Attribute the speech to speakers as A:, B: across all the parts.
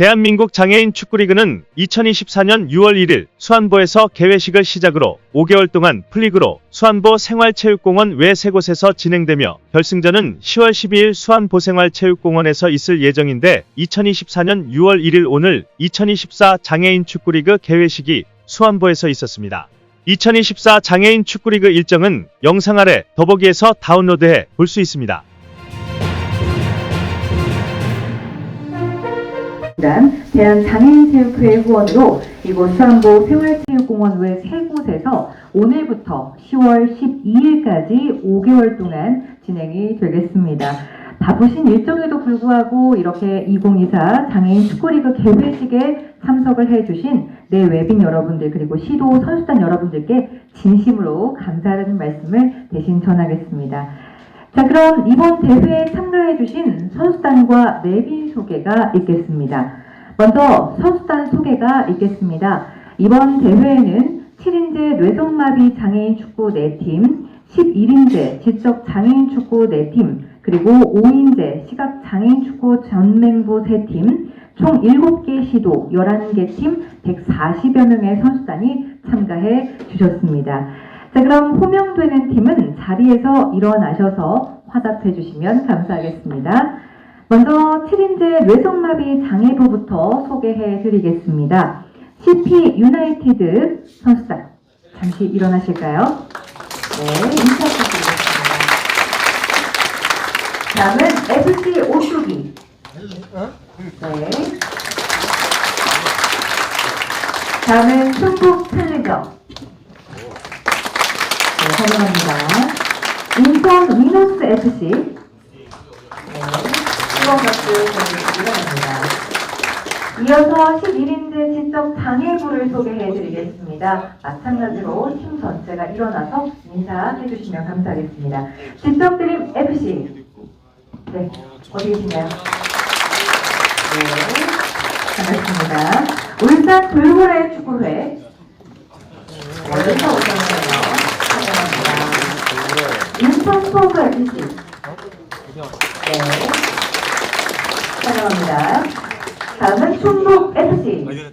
A: 대한민국 장애인 축구리그는 2024년 6월 1일 수안보에서 개회식을 시작으로 5개월 동안 플리그로 수안보 생활체육공원 외 세 곳에서 진행되며 결승전은 10월 12일 수안보 생활체육공원에서 있을 예정인데 2024년 6월 1일 오늘 2024 장애인 축구리그 개회식이 수안보에서 있었습니다. 2024 장애인 축구리그 일정은 영상 아래 더보기에서 다운로드해 볼 수 있습니다.
B: 단 대한장애인체육회 후원으로 이곳 수안보 생활체육공원 외 세 곳에서 오늘부터 10월 12일까지 5개월 동안 진행이 되겠습니다. 바쁘신 일정에도 불구하고 이렇게 2024 장애인 축구리그 개회식에 참석을 해주신 내 외빈 여러분들 그리고 시도 선수단 여러분들께 진심으로 감사하는 말씀을 대신 전하겠습니다. 자, 그럼 이번 대회에 참가해주신 선수단과 내빈 소개가 있겠습니다. 먼저 선수단 소개가 있겠습니다. 이번 대회에는 7인제 뇌성마비 장애인 축구 4팀, 11인제 지적 장애인 축구 4팀, 그리고 5인제 시각 장애인 축구 전맹부 3팀, 총 7개 시도 11개 팀 140여 명의 선수단이 참가해 주셨습니다. 자, 그럼 호명되는 팀은 자리에서 일어나셔서 화답해 주시면 감사하겠습니다. 먼저 7인제 뇌성마비 장애부부터 소개해 드리겠습니다. CP 유나이티드 선수단. 잠시 일어나실까요? 네, 인사 부탁드리겠습니다. 다음은 FC 오뚜기. 네. 다음은 충북 텔레저. 네, 환영합니다. 인천 위너스 FC. 네, 보내드리겠습니다. 이어서 11인제 지적 장애부를 소개해 드리겠습니다. 마찬가지로 팀 전체가 일어나서 인사해 주시면 감사하겠습니다. 지적 드림 FC. 네, 어디 계시나요? 네, 반갑습니다. 울산 돌고래 축구회. 여기서 오셨네요. 환영합니다. 인천 소그 FC. 네. 환영합니다. 다음은 충북 FC. 네, 네.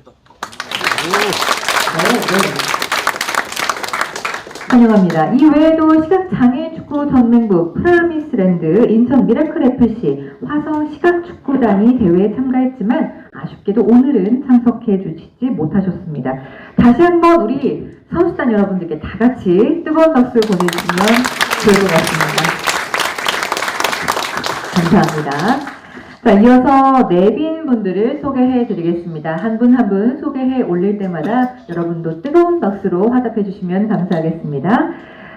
B: 환영합니다. 이 외에도 시각장애인 축구 전맹부 프라미스랜드, 인천 미라클 FC, 화성 시각축구단이 대회에 참가했지만 아쉽게도 오늘은 참석해 주시지 못하셨습니다. 다시 한번 우리 선수단 여러분들께 다 같이 뜨거운 박수 보내주시면 좋을 것 같습니다. 감사합니다. 자, 이어서 내빈 분들을 소개해 드리겠습니다. 한 분 한 분 소개해 올릴 때마다 여러분도 뜨거운 박수로 화답해 주시면 감사하겠습니다.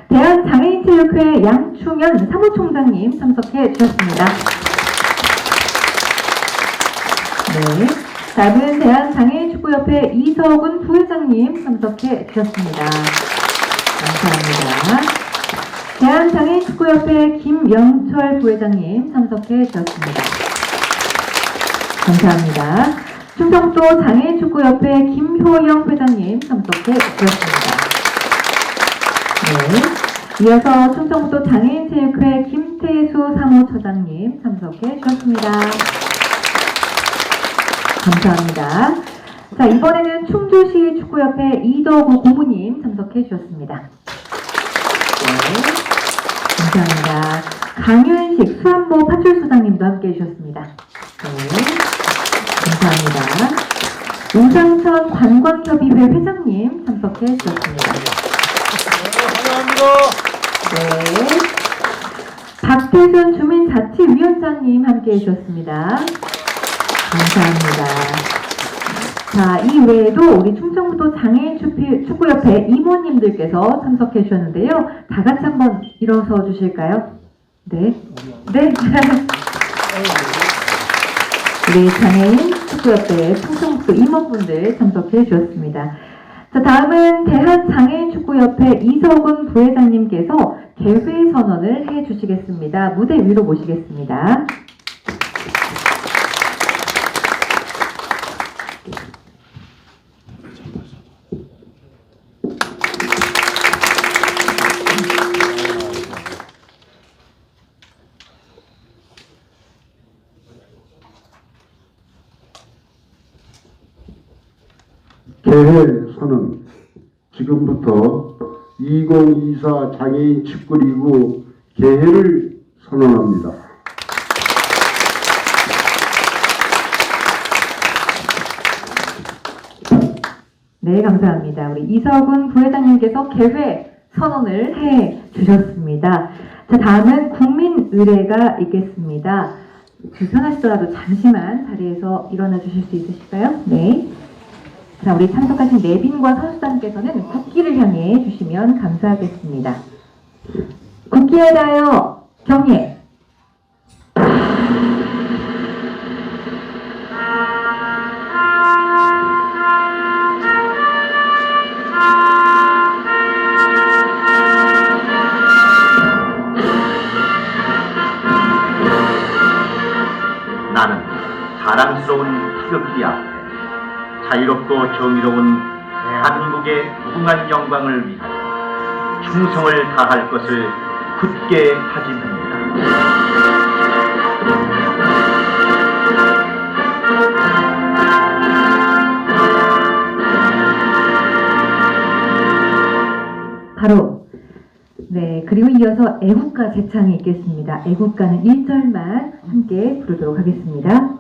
B: 대한장애인체육회 양충현 사무총장님 참석해 주셨습니다. 네. 다음은 대한장애인축구협회 이서군 부회장님 참석해 주셨습니다. 감사합니다. 대한장애인축구협회 김영철 부회장님 참석해 주셨습니다. 감사합니다. 충청도 장애인축구협회 김효영 회장님 참석해 주셨습니다. 네. 이어서 충청도 장애인체육회 김태수 사무처장님 참석해 주셨습니다. 감사합니다. 자, 이번에는 충주시 축구협회 이덕우 고모님 참석해 주셨습니다. 네. 감사합니다. 강윤식 수안보 파출소장님도 함께 해주셨습니다. 네. 감사합니다. 우상천 관광협의회 회장님 참석해 주셨습니다. 네. 박태순 주민자치위원장님 함께 해주셨습니다. 감사합니다. 자, 이 외에도 우리 충청북도 장애인 축구- 축구협회 이모님들께서 참석해 주셨는데요. 다 같이 한번 일어서 주실까요? 네. 네. 우리 장애인 축구협회 충청북도 임원분들 참석해 주셨습니다. 자, 다음은 대한장애인축구협회 이석은 부회장님께서 개회 선언을 해 주시겠습니다. 무대 위로 모시겠습니다.
C: 선언 지금부터 2024 장애인 축구리그 개회를 선언합니다.
B: 네, 감사합니다. 우리 이석훈 부회장님께서 개회 선언을 해 주셨습니다. 자, 다음은 국민 의례가 있겠습니다. 불편하시더라도 잠시만 자리에서 일어나 주실 수 있으실까요? 네. 자, 우리 참석하신 내빈과 선수단께서는 국기를 향해 주시면 감사하겠습니다. 국기에 대하여 경례.
D: 나는 자랑스러운 태극기 앞에 자유롭고 정의로운 대한민국의 무궁한 영광을 위하여 충성을 다할 것을 굳게 다짐합니다.
B: 바로 네 그리고 이어서 애국가 제창이 있겠습니다. 애국가는 1절만 함께 부르도록 하겠습니다.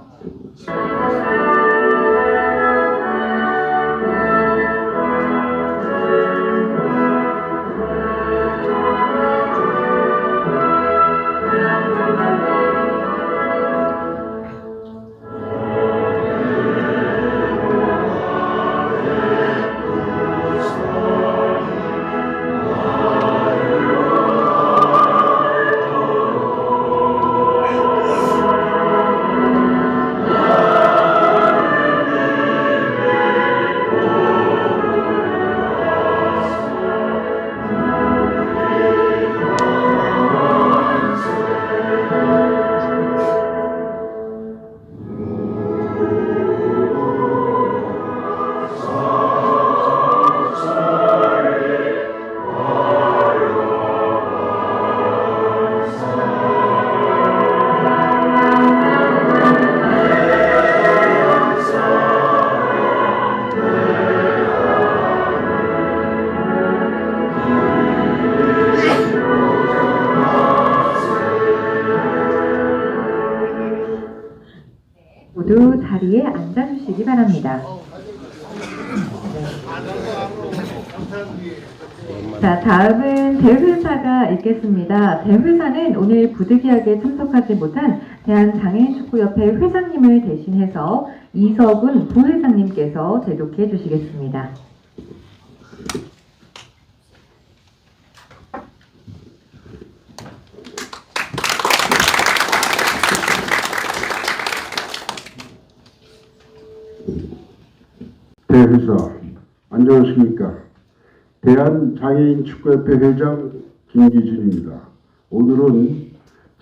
B: 앉아주시기 바랍니다. 자, 다음은 대회사가 있겠습니다. 대회사는 오늘 부득이하게 참석하지 못한 대한장애인축구협회 회장님을 대신해서 이석훈 부회장님께서 제독해 주시겠습니다.
C: 대회사 안녕하십니까 대한장애인 축구협회 회장 김기준입니다. 오늘은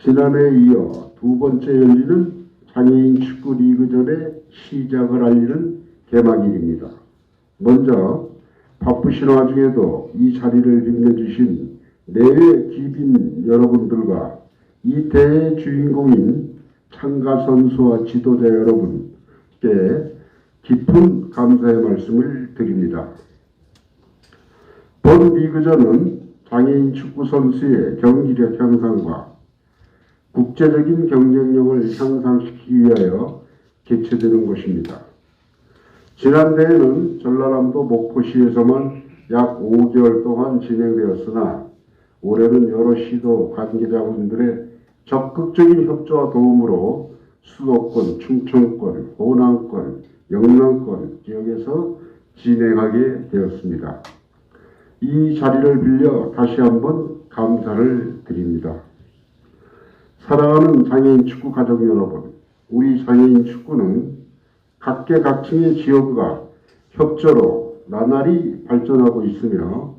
C: 지난해에 이어 두 번째 열리는 장애인 축구 리그전의 시작을 알리는 개막일입니다. 먼저 바쁘신 와중에도 이 자리를 빛내주신 내외 귀빈 여러분들과 이 대회 주인공인 참가 선수와 지도자 여러분께 깊은 감사의 말씀을 드립니다. 본 리그전은 장애인 축구 선수의 경기력 향상과 국제적인 경쟁력을 향상시키기 위하여 개최되는 것입니다. 지난 대회는 전라남도 목포시에서만 약 5개월 동안 진행되었으나 올해는 여러 시도 관계자분들의 적극적인 협조와 도움으로 수도권, 충청권, 호남권, 영남권 지역에서 진행하게 되었습니다. 이 자리를 빌려 다시 한번 감사를 드립니다. 사랑하는 장애인 축구 가족 여러분, 우리 장애인 축구는 각계각층의 지원과 협조로 나날이 발전하고 있으며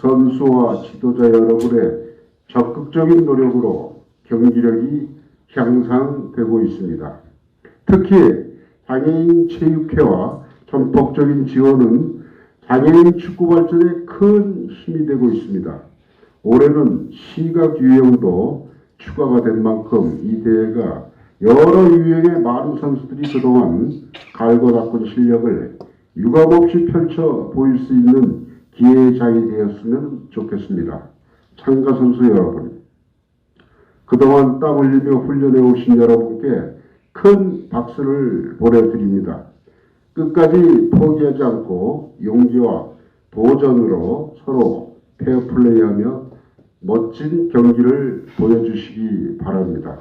C: 선수와 지도자 여러분의 적극적인 노력으로 경기력이 향상되고 있습니다. 특히 장애인 체육회와 전폭적인 지원은 장애인 축구 발전에 큰 힘이 되고 있습니다. 올해는 시각 유형도 추가가 된 만큼 이 대회가 여러 유형의 많은 선수들이 그동안 갈고 닦은 실력을 유감 없이 펼쳐 보일 수 있는 기회장이 되었으면 좋겠습니다. 참가 선수 여러분, 그동안 땀 흘리며 훈련해 오신 여러분께 큰 박수를 보내드립니다. 끝까지 포기하지 않고 용기와 도전으로 서로 페어플레이하며 멋진 경기를 보여주시기 바랍니다.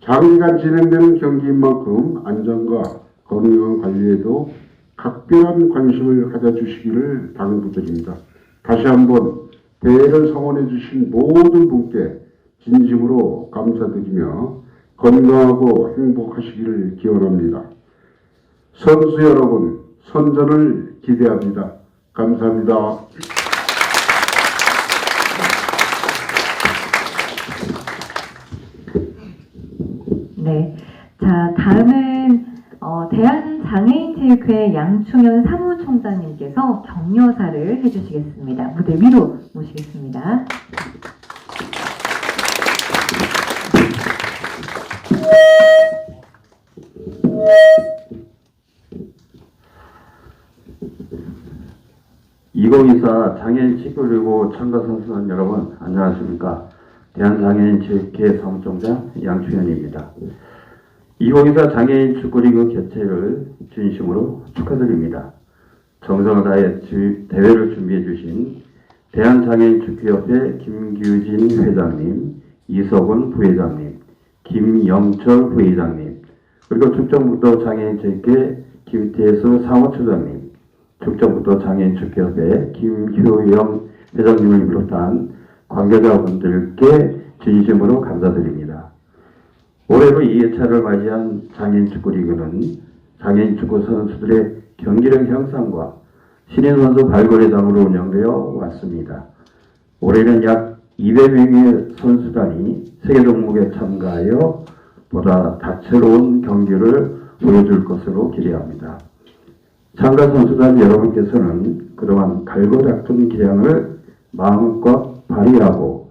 C: 장기간 진행되는 경기인 만큼 안전과 건강 관리에도 각별한 관심을 가져주시기를 당부드립니다. 다시 한번 대회를 성원해 주신 모든 분께 진심으로 감사드리며 건강하고 행복하시기를 기원합니다. 선수 여러분, 선전을 기대합니다. 감사합니다.
B: 네. 자, 다음은 어, 대한장애인체육회 양충현 사무총장님께서 격려사를 해주시겠습니다. 무대 위로 모시겠습니다.
E: (2024) 장애인 축구리그 참가 선수단 여러분 안녕하십니까 대한장애인 체육회 사무총장 양충현입니다. 2024 장애인 축구리그 개최를 진심으로 축하드립니다. 정성을 다해 주- 대회를 준비해 주신 대한장애인 축구협회 김규진 회장님, 이석훈 부회장님, 김영철 부회장님, 그리고 축전북도 장애인 체육회 김태수 사무처장님, 축전북도 장애인 축구협회 김효영 회장님을 비롯한 관계자분들께 진심으로 감사드립니다. 올해로 2회차를 맞이한 장애인 축구리그는 장애인 축구 선수들의 경기력 향상과 신인 선수 발굴의 장으로 운영되어 왔습니다. 올해는 약 200명의 선수단이 세계 종목에 참가하여 보다 다채로운 경기를 보여줄 것으로 기대합니다. 참가 선수단 여러분께서는 그동안 갈고 닦은 기량을 마음껏 발휘하고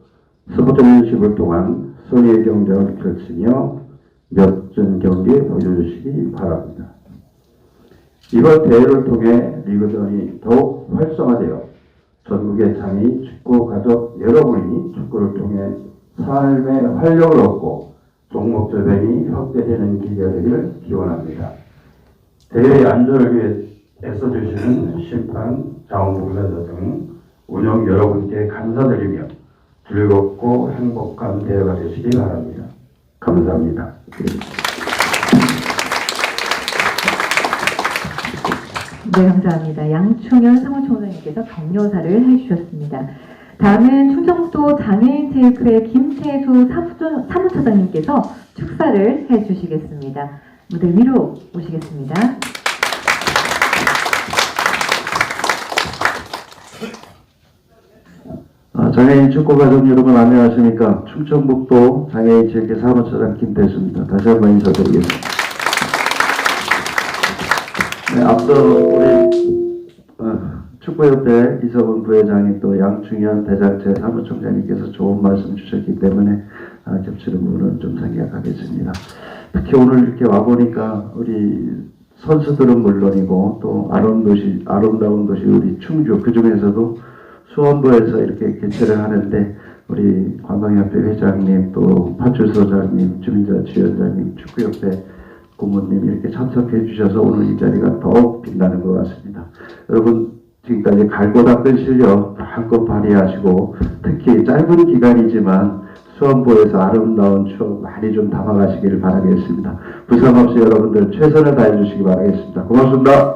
E: 스포츠맨십을 통한 선의의 경쟁을 펼치며 몇전 경기 보여주시기 바랍니다. 이번 대회를 통해 리그전이 더욱 활성화되어 전국의 장애인 축구 가족 여러분이 축구를 통해 삶의 활력을 얻고 종목 저변이 확대되는 되기를 기원합니다. 대회 안전을 위해 애써 주시는 심판, 자원봉사자 등 운영 여러분께 감사드리며 즐겁고 행복한 대회가 되시기 바랍니다. 감사합니다.
B: 네, 감사합니다. 양충현 사무총장님께서 격려사를 해주셨습니다. 다음은 충청도 장애인 체육회 김태수 사무처- 사무처장님께서 축사를 해주시겠습니다. 무대 위로 모시겠습니다.
E: 아, 장애인 축구 가족 여러분 안녕하십니까? 충청북도 장애인 체육회 사무처장 김태수입니다. 다시 한번 인사드리겠습니다. 네, 앞서 우리 어, 축구협회 이석훈 부회장님 또 양충현 대장체 사무총장님께서 좋은 말씀 주셨기 때문에 아, 겹치는 부분은 좀 생략하겠습니다. 특히 오늘 이렇게 와보니까 우리 선수들은 물론이고 또 아름다운 도시, 아름다운 도시 우리 충주 그 중에서도 수원부에서 이렇게 개최를 하는데 우리 관광협회 회장님 또 파출소장님 주민자 지원장님 축구협회 고모님 이렇게 참석해 주셔서 오늘 이 자리가 더욱 빛나는 것 같습니다. 여러분 지금까지 갈고 닦은 실력 한껏 발휘하시고 특히 짧은 기간이지만 수원부에서 아름다운 추억 많이 좀 담아가시기를 바라겠습니다. 부상 없이 여러분들 최선을 다해 주시기 바라겠습니다. 고맙습니다.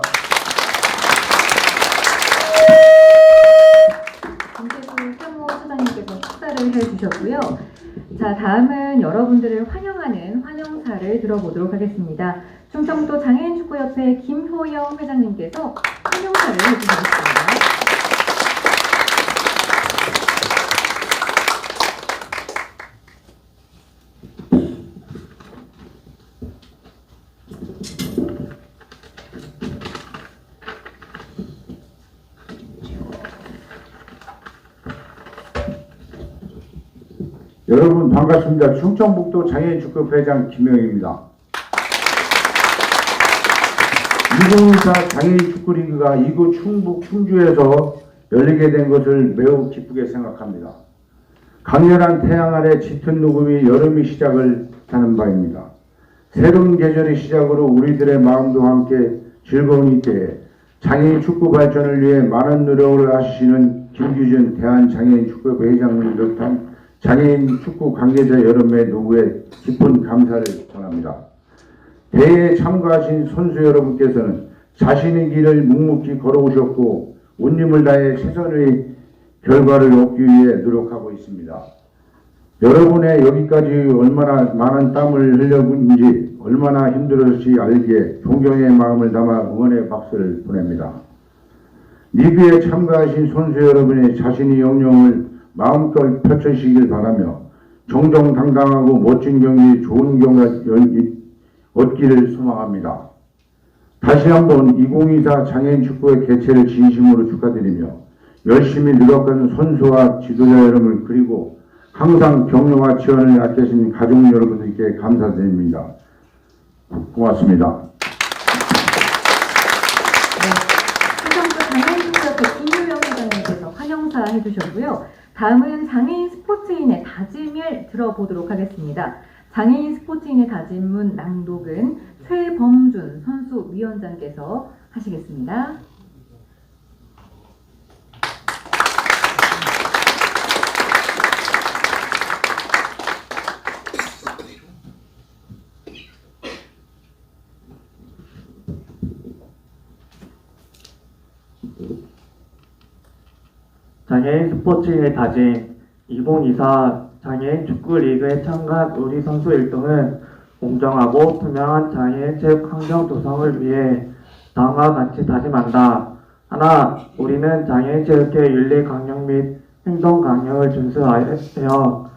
B: 주셨고요. 자, 다음은 여러분들을 환영하는 환영사를 들어보도록 하겠습니다. 충청도 장애인축구협회 김효영 회장님께서 환영사를 해주시겠습니다.
F: 여러분 반갑습니다. 충청북도 장애인축구회장 김영입니다. 2024 장애인 축구리그가 이곳 충북 충주에서 열리게 된 것을 매우 기쁘게 생각합니다. 강렬한 태양 아래 짙은 녹음이 여름이 시작을 하는 바입니다. 새로운 계절의 시작으로 우리들의 마음도 함께 즐거운 이때에 장애인 축구 발전을 위해 많은 노력을 하시는 김규준 대한장애인 축구협회 회장을 비롯한 장애인 축구 관계자 여러분의 노고에 깊은 감사를 전합니다. 대회에 참가하신 선수 여러분께서는 자신의 길을 묵묵히 걸어오셨고 온 힘을 다해 최선의 결과를 얻기 위해 노력하고 있습니다. 여러분의 여기까지 얼마나 많은 땀을 흘렸는지 얼마나 힘들었을지 알기에 존경의 마음을 담아 응원의 박수를 보냅니다. 리그에 참가하신 선수 여러분의 자신의 영역을 마음껏 펼쳐시길 바라며 정정당당하고 멋진 경기, 좋은 경기 얻기를 소망합니다. 다시 한번 2024 장애인 축구의 개최를 진심으로 축하드리며 열심히 노력하는 선수와 지도자 여러분 그리고 항상 격려와 지원을 아껴주신 가족 여러분들께 감사드립니다. 고맙습니다.
B: 네. 해성도 장애인 축구협회 김유영 회장님께서 환영사 해주셨고요. 다음은 장애인 스포츠인의 다짐을 들어보도록 하겠습니다. 장애인 스포츠인의 다짐문 낭독은 최범준 선수 위원장께서 하시겠습니다.
G: 장애인 스포츠인의 다짐 2024 장애인 축구 리그에 참가한 우리 선수 일동은 공정하고 투명한 장애인 체육 환경 조성을 위해 다음과 같이 다짐한다. 하나, 우리는 장애인 체육회 윤리 강령 및 행동 강령을 준수하여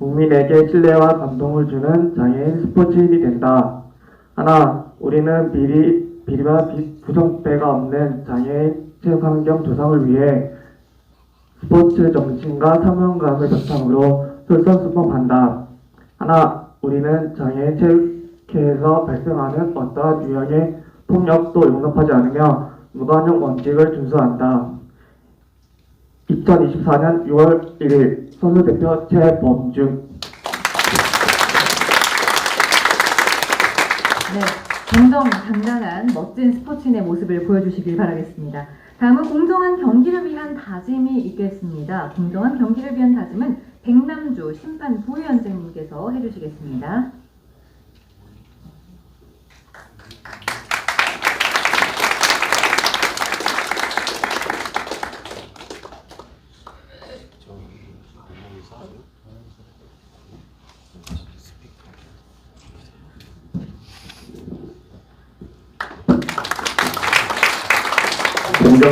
G: 국민에게 신뢰와 감동을 주는 장애인 스포츠인이 된다. 하나, 우리는 비리, 비리와 비, 부정배가 없는 장애인 체육 환경 조성을 위해 스포츠 정신과 사명감을 바탕으로 솔선수범한다. 하나, 우리는 장애인 체육회에서 발생하는 어떠한 유형의 폭력도 용납하지 않으며 무관용 원칙을 준수한다. 2024년 6월 1일 선수대표 최범중
B: 네, 정정 당당한 멋진 스포츠인의 모습을 보여주시길 바라겠습니다. 다음은 공정한 경기를 위한 다짐이 있겠습니다. 공정한 경기를 위한 다짐은 백남주 심판 부위원장님께서 해주시겠습니다.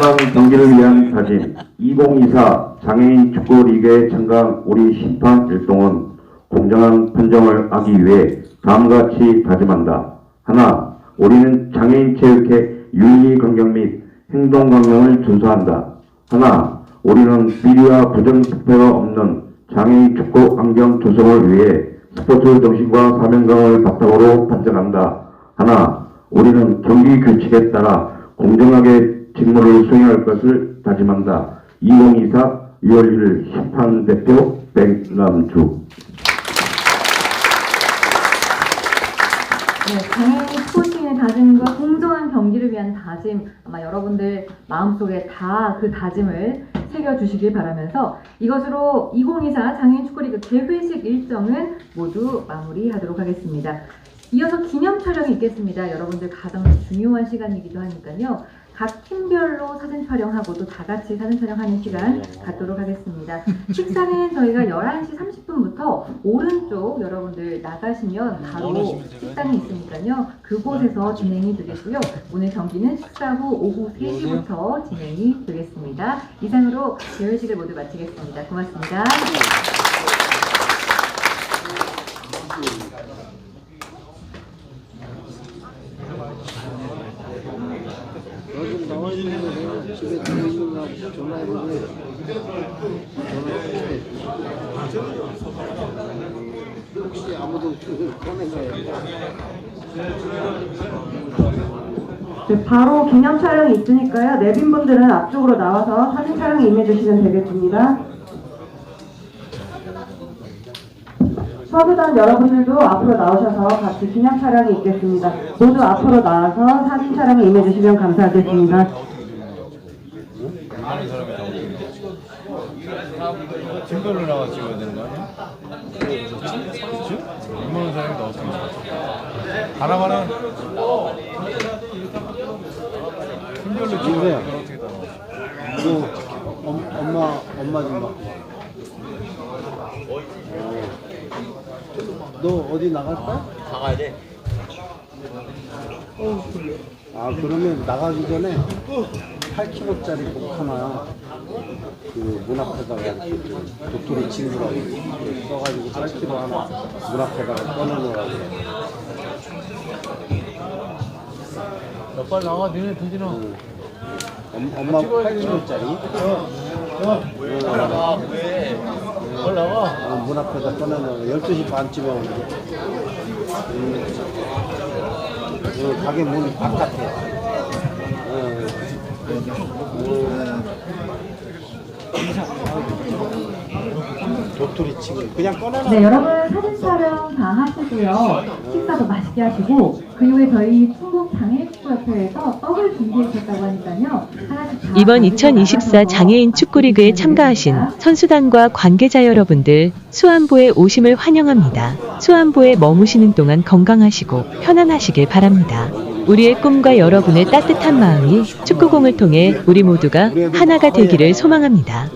F: 공정한 경기를 위한 다짐 2024 장애인 축구 리그에 참가한 우리 심판 일동은 공정한 판정을 하기 위해 다음과 같이 다짐한다. 하나, 우리는 장애인 체육회 윤리 강경 및 행동 강령을 준수한다. 하나, 우리는 비리와 부정 투표가 없는 장애인 축구 환경 조성을 위해 스포츠 정신과 사명감을 바탕으로 발전한다. 하나, 우리는 경기 규칙에 따라 공정하게 직무를 수행할 것을 다짐한다. 2024 6월 1일 심판대표 백남주
B: 네, 장애인 스포츠인의 다짐과 공정한 경기를 위한 다짐 아마 여러분들 마음속에 다 그 다짐을 새겨주시길 바라면서 이것으로 2024 장애인 축구리그 개회식 일정은 모두 마무리하도록 하겠습니다. 이어서 기념 촬영이 있겠습니다. 여러분들 가장 중요한 시간이기도 하니까요. 각 팀별로 사진 촬영하고 또 다 같이 사진 촬영하는 시간 갖도록 하겠습니다. 식사는 저희가 11시 30분부터 오른쪽 여러분들 나가시면 바로 식당이 있으니까요. 그곳에서 진행이 되겠고요. 오늘 경기는 식사 후 오후 3시부터 진행이 되겠습니다. 이상으로 개회식을 모두 마치겠습니다. 고맙습니다.
H: 요즘 나와 있는 거는 집에 들어있는 거하고 전화해보고 전화해 혹시 아무도 꺼낸 거예요?
B: 네, 바로 기념 촬영이 있으니까요. 내빈 분들은 앞쪽으로 나와서 사진 촬영에 임해주시면 되겠습니다. 서두단 여러분들도 앞으로 나오셔서 같이 기념 촬영이 있겠습니다. 모두 앞으로 나와서 사진 촬영에 임해주시면 감사하겠습니다.
I: 팀별로 나가 찍어야 되는 거 아니야? 그치? 얼마나 사람이 나왔으면 하나만은 팀별로 찍어야 어떻게 다 나와
H: 너 엄, 엄마 엄마 좀 봐. 어. 너 어디 나갈 거야? 나가야 돼. 아 그러면 나가기 전에 8kg짜리 복 하나 그문 앞에다가 이렇게 그 도토리 친구라고 이렇게 써가지고 8kg 하나 문 앞에다가 꺼내놓으라고
I: 빨리 나가 니네 두진아
H: 엄, 엄마 8kg짜리
I: 나가 왜? 빨리 나가
H: 어, 문 앞에다 꺼내놓으라고 12시 반쯤에 오는 음, 어, 가게 문 바깥에 어, 어, 도토리 치고 그냥 꺼내놔
B: 네, 여러분 사진 촬영 다 하시고요. 식사도 맛있게 하시고 그 이후에 저희 충북 장애인축구협회에서 떡을 준비해 주셨다고 하니까요. 하나씩 다
J: 이번
B: 가지고
J: 2024
B: 나가서
J: 장애인 축구리그에 참가하신 선수단과 관계자 여러분들 수안보에 오심을 환영합니다. 수안보에 머무시는 동안 건강하시고 편안하시길 바랍니다. 우리의 꿈과 여러분의 따뜻한 마음이 축구공을 통해 우리 모두가 하나가 되기를 소망합니다.